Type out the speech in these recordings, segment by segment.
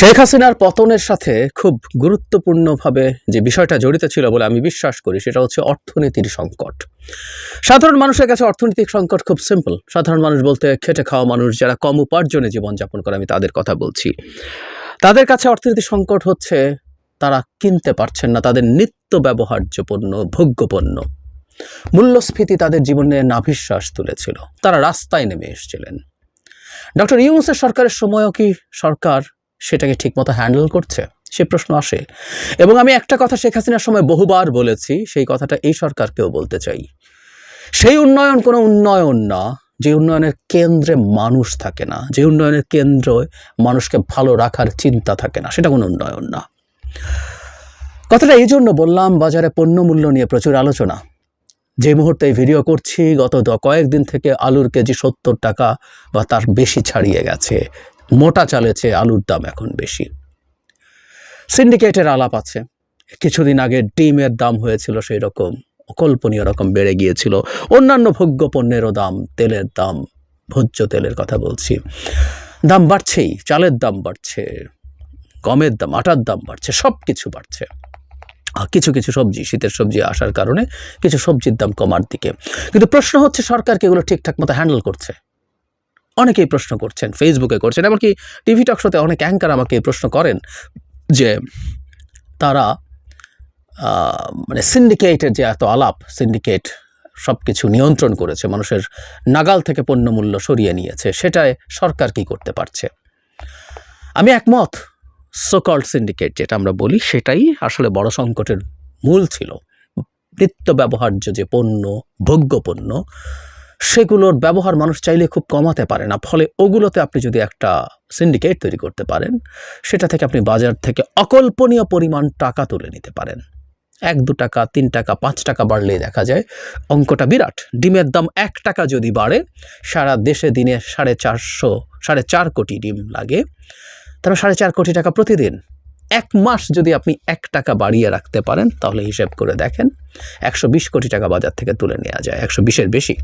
শেখ হাসিনার পতনের সাথে খুব গুরুত্বপূর্ণভাবে যে বিষয়টা জড়িত ছিল বলে আমি বিশ্বাস করি, সেটা হচ্ছে অর্থনীতির সংকট। সাধারণ মানুষের কাছে অর্থনৈতিক সংকট খুব সিম্পল সাধারণ মানুষ বলতে খেটে খাওয়া মানুষ, যারা কম উপার্জনে জীবনযাপন করে, আমি তাদের কথা বলছি। তাদের কাছে অর্থনৈতিক সংকট হচ্ছে, তারা কিনতে পারছেন না, তাদের নিত্য ব্যবহার্য পণ্য ভোগ্য পণ্য মূল্যস্ফীতি তাদের জীবনে নাভিশ্বাস তুলেছিল। তারা রাস্তায় নেমে এসেছিলেন। ডক্টর ইউনুসের সরকারের সময়ও কি সরকার সেটাকে ঠিকমতো হ্যান্ডেল করছে? সে প্রশ্ন আসে। এবং আমি একটা কথা শেখ হাসিনার সময় বহুবার বলেছি, সেই কথাটা এই সরকারকেও বলতে চাই। সেই উন্নয়ন কোনো উন্নয়ন না, যে উন্নয়নের কেন্দ্রে মানুষ থাকে না, যে উন্নয়নের কেন্দ্রে মানুষকে ভালো রাখার চিন্তা থাকে না, সেটা কোনো উন্নয়ন না। কথাটা এই জন্য বললাম, বাজারে পণ্য মূল্য নিয়ে প্রচুর আলোচনা। যে মুহূর্তে এই ভিডিও করছি, গত কয়েকদিন থেকে আলুর কেজি সত্তর টাকা বা তার বেশি ছাড়িয়ে গেছে। মোটা চালেছে আলুর দাম এখন বেশি। সিন্ডিকেটের আলাপ আছে। কিছুদিন আগে ডিমের দাম হয়েছিল সেই রকম অকল্পনীয় রকম বেড়ে গিয়েছিল। অন্যান্য ভোগ্য পণ্যেরও দাম, তেলের দাম, ভোজ্য তেলের কথা বলছি। দাম বাড়ছেই, চালের দাম বাড়ছে, গমের দাম, আটার দাম বাড়ছে সব কিছু বাড়ছে কিছু কিছু সবজি, শীতের সবজি আসার কারণে কিছু সবজির দাম কমার দিকে। কিন্তু প্রশ্ন হচ্ছে, সরকার কি এগুলো ঠিকঠাক মতো হ্যান্ডেল করছে? অনেকেই প্রশ্ন করছেন ফেসবুকে করছেন, এমনকি টিভি টক শোতে অনেক অ্যাঙ্কার আমাকে প্রশ্ন করেন যে তারা মানে সিন্ডিকেটের যে এত আলাপ সিন্ডিকেট সব কিছু নিয়ন্ত্রণ করেছে, মানুষের নাগাল থেকে পণ্যমূল্য সরিয়ে নিয়েছে, সেটায় সরকার কি করতে পারছে? আমি একমত সোকল্ড সিন্ডিকেট যেটা আমরা বলি, সেটাই আসলে বড় সংকটের মূল ছিল। নিত্য ব্যবহার্য যে পণ্য, ভোগ্য পণ্য সেগুলোর ব্যবহার মানুষ চাইলে খুব কমাতে পারে না। ফলে ওগুলোতে আপনি যদি একটা সিন্ডিকেট তৈরি করতে পারেন, সেটা থেকে আপনি বাজার থেকে অকল্পনীয় পরিমাণ টাকা তুলে নিতে পারেন। এক, দু টাকা, তিন টাকা, পাঁচ টাকা বাড়লেই দেখা যায় অঙ্কটা বিরাট। ডিমের দাম এক টাকা যদি বাড়ে, সারা দেশে দিনে সাড়ে চারশো, সাড়ে চার কোটি ডিম লাগে। তাহলে সাড়ে চার কোটি টাকা প্রতিদিন। এক মাস যদি আপনি এক টাকা বাড়িয়ে রাখতে পারেন, তাহলে হিসেব করে দেখেন, একশো বিশ কোটি টাকা বাজার থেকে তুলে নেওয়া যায়, একশো বিশের বেশি।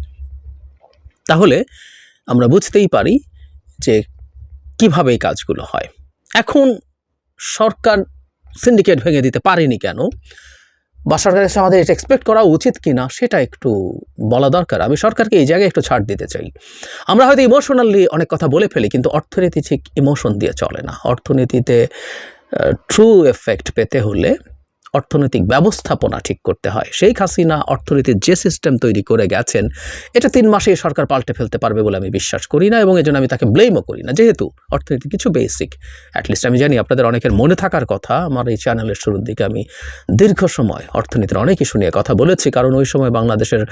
তাহলে আমরা বুঝতেই পারি যে কীভাবে এই কাজগুলো হয়। এখন সরকার সিন্ডিকেট ভেঙে দিতে পারেনি কেন? বা সরকারের কাছে আমাদের এটা এক্সপেক্ট করা উচিত কি না সেটা একটু বলা দরকার। আমি সরকারকে এই জায়গায় একটু ছাড় দিতে চাই। আমরা হয়তো ইমোশনালি অনেক কথা বলে ফেলি কিন্তু অর্থনীতি ঠিক ইমোশন দিয়ে চলে না। অর্থনীতিতে ট্রু এফেক্ট পেতে হলে অর্থনৈতিক ব্যবস্থাপনা ঠিক করতে হয়। সেই হাসিনা অর্থনীতির যে সিস্টেম তৈরি করে গেছেন, এটা তিন মাসে সরকার পাল্টে ফেলতে পারবে বলে আমি বিশ্বাস করি না এবং এজন্য আমি তাকে ব্লেমও করি না। যেহেতু অর্থনীতি কিছু বেসিক অ্যাটলিস্ট আমি জানি আপনাদের অনেকের মনে থাকার কথা। আমার এই চ্যানেলের শুরুর দিকে আমি দীর্ঘ সময় অর্থনীতির অনেক ইস্যু নিয়ে কথা বলেছি, কারণ ওই সময় বাংলাদেশের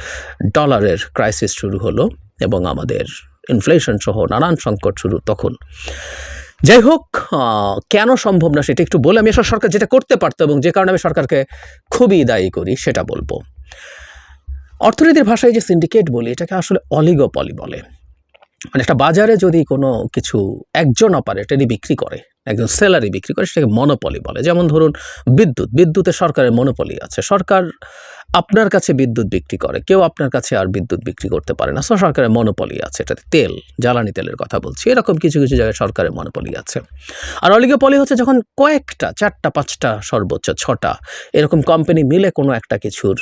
ডলারের ক্রাইসিস শুরু হলো এবং আমাদের ইনফ্লেশন সহ নানান সংকট শুরু তখন। যাই হোক কেন সম্ভব না সেটা একটু বলে আমি আসলে সরকার যেটা করতে পারতো এবং যে কারণে আমি সরকারকে খুবই দায়ী করি সেটা বলব। অর্থনীতির ভাষায় যে সিন্ডিকেট বলি, এটাকে আসলে অলিগোপলি বলে। মানে একটা বাজারে যদি কোনো কিছু একজন অপারেটরই বিক্রি করে, একজন সেলারই বিক্রি করে, সেটাকে মনোপলি বলে। যেমন ধরুন বিদ্যুৎ, বিদ্যুতে সরকারের মনোপলি আছে। সরকার আপনার কাছে বিদ্যুৎ বিক্রি করে, কেউ আপনার কাছে আর বিদ্যুৎ বিক্রি করতে পারে না। সরকারের মনোপলি আছে, এটাতে তেল, জ্বালানি তেলের কথা বলছি। এরকম কিছু কিছু জায়গায় সরকারের মনোপলি আছে। আর অলিগোপলি হচ্ছে যখন কয়েকটা, চারটা, পাঁচটা, সর্বোচ্চ ছটা, এরকম কোম্পানি মিলে কোনো একটা কিছুর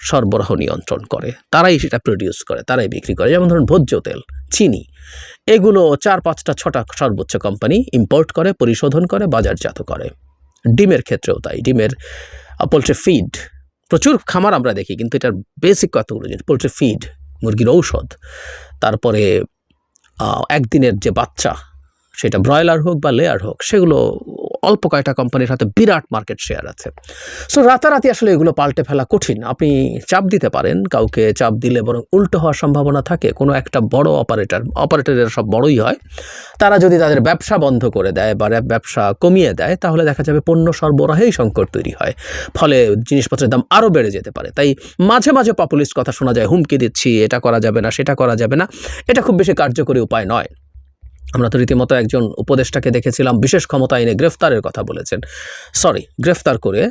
সরবরাহ নিয়ন্ত্রণ করে। তারাই সেটা প্রডিউস করে, তারাই বিক্রি করে। যেমন ধরুন ভোজ্য তেল। চিনি। এগুলো চার পাঁচটা ছটা সর্বোচ্চ কোম্পানি ইম্পোর্ট করে, পরিশোধন করে, বাজারজাত করে। ডিমের ক্ষেত্রেও তাই। ডিমের পোলট্রি ফিড প্রচুর খামার আমরা দেখি, কিন্তু এটার বেসিক কতগুলো জিনিস পোলট্রি ফিড মুরগির ঔষধ, তারপরে একদিনের যে বাচ্চা, সেটা ব্রয়লার হোক বা লেয়ার হোক, সেগুলো অল্প কয়টা কোম্পানির হাতে বিরাট মার্কেট শেয়ার আছে। সো রাতারাতি আসলে এগুলো পাল্টে ফেলা কঠিন। আপনি চাপ দিতে পারেন, কাউকে চাপ দিলে বরং উল্টো হওয়ার সম্ভাবনা থাকে। কোনো একটা বড় অপারেটর অপারেটরের সব বড়ই হয়। তারা যদি তাদের ব্যবসা বন্ধ করে দেয় বা ব্যবসা কমিয়ে দেয়, তাহলে দেখা যাবে পণ্য সরবরাহেই সংকট তৈরি হয়। ফলে জিনিসপত্রের দাম আরও বেড়ে যেতে পারে। তাই মাঝে মাঝে পপুলিস্ট কথা শোনা যায়, হুমকি দিচ্ছি, এটা করা যাবে না, সেটা করা যাবে না। এটা খুব বেশি কার্যকরী উপায় নয়। আমরা তো রীতিমতো একজন উপদেষ্টাকে দেখেছিলাম, বিশেষ ক্ষমতা এনে গ্রেফতারের কথা বলেছেন। সরি গ্রেফতার করে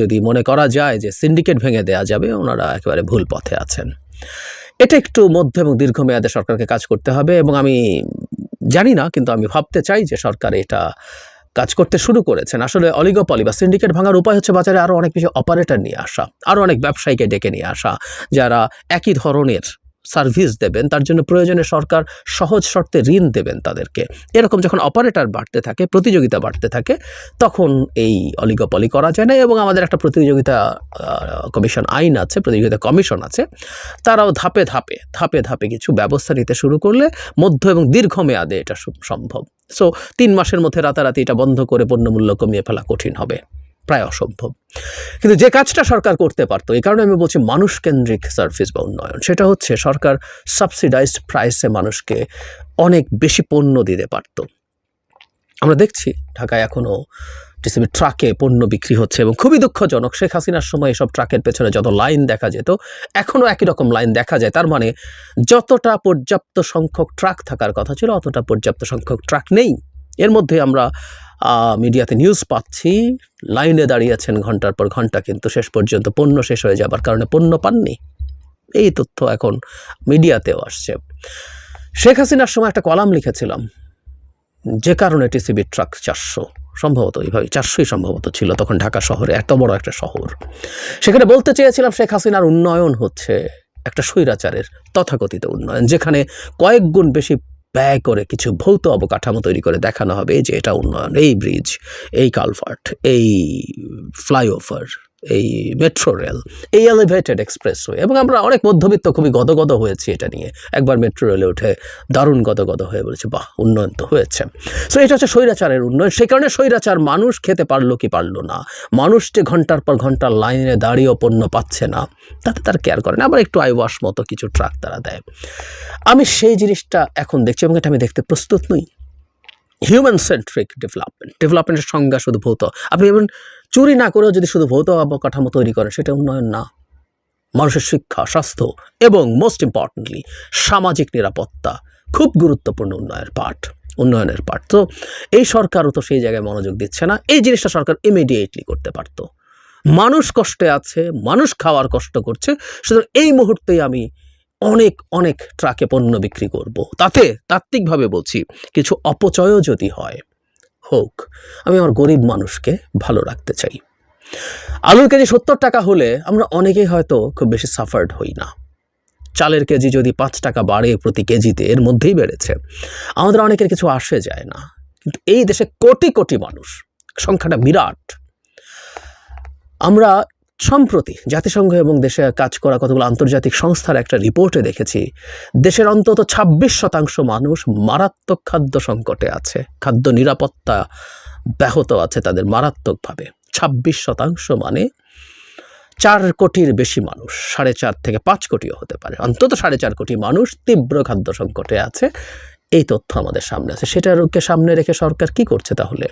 যদি মনে করা যায় যে সিন্ডিকেট ভেঙে দেয়া যাবে, ওনারা একেবারে ভুল পথে আছেন। এটা একটু মধ্য এবং দীর্ঘমেয়াদে সরকারকে কাজ করতে হবে এবং আমি জানি না, কিন্তু আমি ভাবতে চাই যে সরকার এটা কাজ করতে শুরু করেছেন। আসলে অলিগোপলি বা সিন্ডিকেট ভাঙার উপায় হচ্ছে বাজারে আরও অনেক বেশি অপারেটর নিয়ে আসা আরও অনেক ব্যবসায়ীকে ডেকে নিয়ে আসা, যারা একই ধরনের সার্ভিস দেবেন, তার জন্য প্রয়োজনে সরকার সহজ শর্তে ঋণ দেবেন তাদেরকে। এরকম যখন অপারেটর বাড়তে থাকে, প্রতিযোগিতা বাড়তে থাকে, তখন এই অলিগোপলি করা যায় না এবং আমাদের একটা প্রতিযোগিতা কমিশন আইন আছে, প্রতিযোগিতা কমিশন আছে, তারাও ধাপে ধাপে ধাপে ধাপে কিছু ব্যবস্থা নিতে শুরু করলে মধ্য এবং দীর্ঘমেয়াদে এটা সম্ভব। সো তিন মাসের মধ্যে রাতারাতি এটা বন্ধ করে পণ্যমূল্য কমিয়ে ফেলা কঠিন হবে। প্রায় অসম্ভব। কিন্তু যে কাজটা সরকার করতে পারতো, এই কারণে আমি বলছি মানুষ কেন্দ্রিক সার্ভিস বা উন্নয়ন, সেটা হচ্ছে সরকার সাবসিডাইজড প্রাইসে মানুষকে অনেক বেশি পণ্য দিতে পারতো। আমরা দেখছি ঢাকায় এখনও টিসিবি ট্রাকে পণ্য বিক্রি হচ্ছে এবং খুবই দুঃখজনক, শেখ হাসিনার সময় এসব ট্রাকের পেছনে যত লাইন দেখা যেত এখনও একই রকম লাইন দেখা যায়। তার মানে যতটা পর্যাপ্ত সংখ্যক ট্রাক থাকার কথা ছিল, অতটা পর্যাপ্ত সংখ্যক ট্রাক নেই। এর মধ্যে আমরা মিডিয়াতে নিউজ পাচ্ছি। লাইনে দাঁড়িয়েছেন ঘণ্টার পর ঘণ্টা কিন্তু শেষ পর্যন্ত পণ্য শেষ হয়ে যাবার কারণে পণ্য পাননি। এই তথ্য এখন মিডিয়াতেও আসছে। শেখ হাসিনার সময় একটা কলাম লিখেছিলাম, যে কারণে টিসিবি ট্রাক চারশো, সম্ভবত এইভাবে চারশোই সম্ভবত ছিল তখন ঢাকা শহরে, এত বড় একটা শহর। সেখানে বলতে চেয়েছিলাম শেখ হাসিনার উন্নয়ন হচ্ছে একটা স্বৈরাচারের তথাকথিত উন্নয়ন, যেখানে কয়েক গুণ বেশি ব্যয় করে কিছু ভৌত অবকাঠামো তৈরি করে দেখানো হবে যে এটা উন্নয়ন। এই ব্রিজ, এই কালভার্ট এই ফ্লাইওভার এই মেট্রো রেল এই এলিভেটেড এক্সপ্রেসওয়ে এবং আমরা অনেক মধ্যবিত্ত খুবই গদগদ হয়েছি এটা নিয়ে। একবার মেট্রো রেলে উঠে দারুণ গদগদ হয়ে বলেছে, বাহ, উন্নয়ন তো হয়েছে। সো এটা হচ্ছে স্বৈরাচারের উন্নয়ন। সে কারণে স্বৈরাচার মানুষ খেতে পারল কি পারল না। মানুষ যে ঘণ্টার পর ঘণ্টা লাইনে দাঁড়িয়েও পণ্য পাচ্ছে না, তাতে তার কেয়ার করে না। আবার একটু আইওয়াশ মতো কিছু ট্রাক তারা দেয়। আমি সেই জিনিসটা এখন দেখছি এবং এটা আমি দেখতে প্রস্তুত নই। হিউম্যান সেন্ট্রিক ডেভেলপমেন্ট ডেভেলপমেন্টের সংজ্ঞা শুধু ভৌত। আপনি যেমন চুরি না করেও যদি শুধু ভৌত অবকাঠামো তৈরি করেন সেটা উন্নয়ন না। মানুষের শিক্ষা, স্বাস্থ্য এবং মোস্ট ইম্পর্টেন্টলি সামাজিক নিরাপত্তা খুব গুরুত্বপূর্ণ উন্নয়নের পাঠ উন্নয়নের পাঠ। তো এই সরকারও তো সেই জায়গায় মনোযোগ দিচ্ছে না। এই জিনিসটা সরকার ইমিডিয়েটলি করতে পারতো। মানুষ কষ্টে আছে, মানুষ খাওয়ার কষ্ট করছে, সুতরাং এই মুহূর্তেই আমি অনেক অনেক ট্রাকে পণ্য বিক্রি করব। তাতে তাত্ত্বিকভাবে বলছি, কিছু অপচয়ও যদি হয় হোক, আমি আমার গরিব মানুষকে ভালো রাখতে চাই। আলুর কেজি সত্তর টাকা হলে আমরা অনেকেই হয়তো খুব বেশি সাফার্ড হই না। চালের কেজি যদি পাঁচ টাকা বাড়ে প্রতি কেজিতে, এর মধ্যেই বেড়েছে। আমাদের অনেকের কিছু আসে যায় না। কিন্তু এই দেশে কোটি কোটি মানুষ, সংখ্যাটা বিরাট। আমরা সম্প্রতি জাতিসংঘ এবং দেশে কাজ করা কতগুলো আন্তর্জাতিক সংস্থার একটা রিপোর্টে দেখেছি, দেশের অন্তত ছাব্বিশ শতাংশ মানুষ মারাত্মক খাদ্য সংকটে আছে। খাদ্য নিরাপত্তা ব্যাহত আছে তাদের মারাত্মকভাবে। ছাব্বিশ শতাংশ মানে চার কোটির বেশি মানুষ, সাড়ে চার থেকে পাঁচ কোটিও হতে পারে। অন্তত সাড়ে চার কোটি মানুষ তীব্র খাদ্য সংকটে আছে। এই তথ্য আমাদের সামনে আছে। সেটাকে সামনে রেখে সরকার কি করছে তাহলে?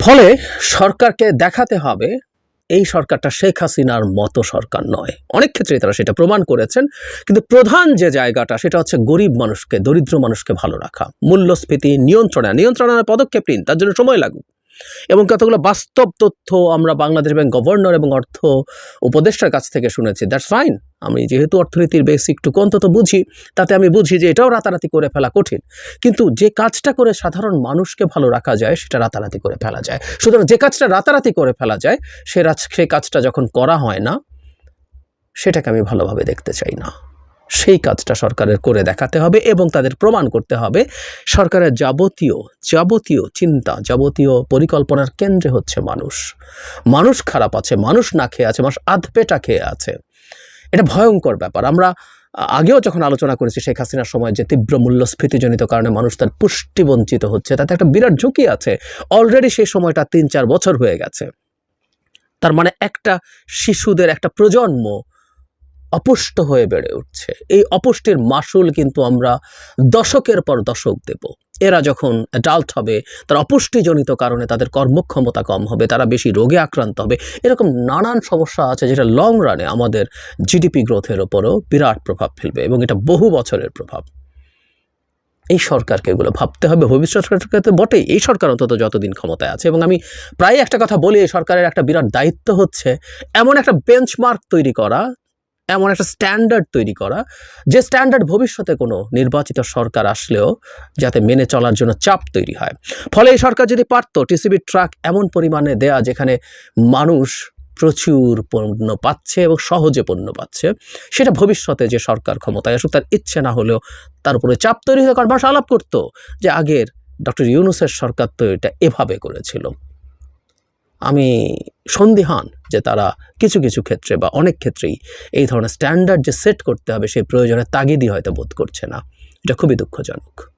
ফলে সরকারকে দেখাতে হবে এই সরকারটা শেখ হাসিনার মতো সরকার নয়। অনেক ক্ষেত্রে তারা সেটা প্রমাণ করেছেন, কিন্তু প্রধান যে জায়গাটা সেটা হচ্ছে গরিব মানুষকে, দরিদ্র মানুষকে ভালো রাখা। মূল্যস্ফীতি, নিয়ন্ত্রণে নিয়ন্ত্রণের পদক্ষেপ নিন, তার জন্য সময় লাগুক। এবং কতগুলো বাস্তব তথ্য আমরা বাংলাদেশ ব্যাংক গভর্নর এবং অর্থ উপদেষ্টার কাছ থেকে শুনেছি। দ্যাটস ফাইন আমি যেহেতু অর্থনীতির বেসিকটুকু অন্তত বুঝি। তাতে আমি বুঝি যে এটাও রাতারাতি করে ফেলা কঠিন। কিন্তু যে কাজটা করে সাধারণ মানুষকে ভালো রাখা যায়, সেটা রাতারাতি করে ফেলা যায়। সুতরাং যে কাজটা রাতারাতি করে ফেলা যায়, সে সেই কাজটা যখন করা হয় না, সেটাকে আমি ভালোভাবে দেখতে চাই না। সেই কাজটা সরকারের করে দেখাতে হবে এবং তাদের প্রমাণ করতে হবে। সরকারের যাবতীয় যাবতীয় চিন্তা, যাবতীয় পরিকল্পনার কেন্দ্রে হচ্ছে মানুষ। মানুষ খারাপ আছে, মানুষ না খেয়ে আছে, মানুষ আধপেটা খেয়ে আছে। এটা ভয়ঙ্কর ব্যাপার। আমরা আগেও যখন আলোচনা করেছি শেখ হাসিনার সময় যে তীব্র মূল্যস্ফীতিজনিত কারণে মানুষ তার পুষ্টি বঞ্চিত হচ্ছে, তাতে একটা বিরাট ঝুঁকি আছে। অলরেডি সেই সময়টা তিন চার বছর হয়ে গেছে। তার মানে একটা শিশুদের, একটা প্রজন্ম অপুষ্ট হয়ে বেড়ে উঠছে। এই অপুষ্টির মাসুল কিন্তু আমরা দশকের পর দশক দেব। এরা যখন অ্যাডাল্ট হবে, তার অপুষ্টিজনিত কারণে তাদের কর্মক্ষমতা কম হবে, তারা বেশি রোগে আক্রান্ত হবে। এরকম নানান সমস্যা আছে যেটা লং রানে আমাদের জিডিপি গ্রোথের ওপরও বিরাট প্রভাব ফেলবে এবং এটা বহু বছরের প্রভাব। এই সরকারকে এগুলো ভাবতে হবে। ভবিষ্যৎ সরকারকে তো বটেই। এই সরকার অন্তত যতদিন ক্ষমতায় আছে। এবং আমি প্রায় একটা কথা বলি, এই সরকারের একটা বিরাট দায়িত্ব হচ্ছে এমন একটা বেঞ্চমার্ক তৈরি করা এমন একটা স্ট্যান্ডার্ড তৈরি করা, যে স্ট্যান্ডার্ড ভবিষ্যতে কোনো নির্বাচিত সরকার আসলেও যাতে মেনে চলার জন্য চাপ তৈরি হয়। ফলে এই সরকার যদি পারত টিসিবির ট্রাক এমন পরিমাণে দেয়া যেখানে মানুষ প্রচুর পণ্য পাচ্ছে এবং সহজে পণ্য পাচ্ছে, সেটা ভবিষ্যতে যে সরকার ক্ষমতায় আসুক, তার ইচ্ছে না হলেও তার উপরে চাপ তৈরি হয়ে। কারণ মানুষ আলাপ করতো যে আগের ডক্টর ইউনুসের সরকার তো এটা এভাবে করেছিল। আমি সন্দেহান যে তারা কিছু কিছু ক্ষেত্রে বা অনেক ক্ষেত্রেই এই ধরনের স্ট্যান্ডার্ড যে সেট করতে হবে সেই প্রয়োজনের তাগিদই হয়তো বোধ করছে না। এটা খুবই দুঃখজনক।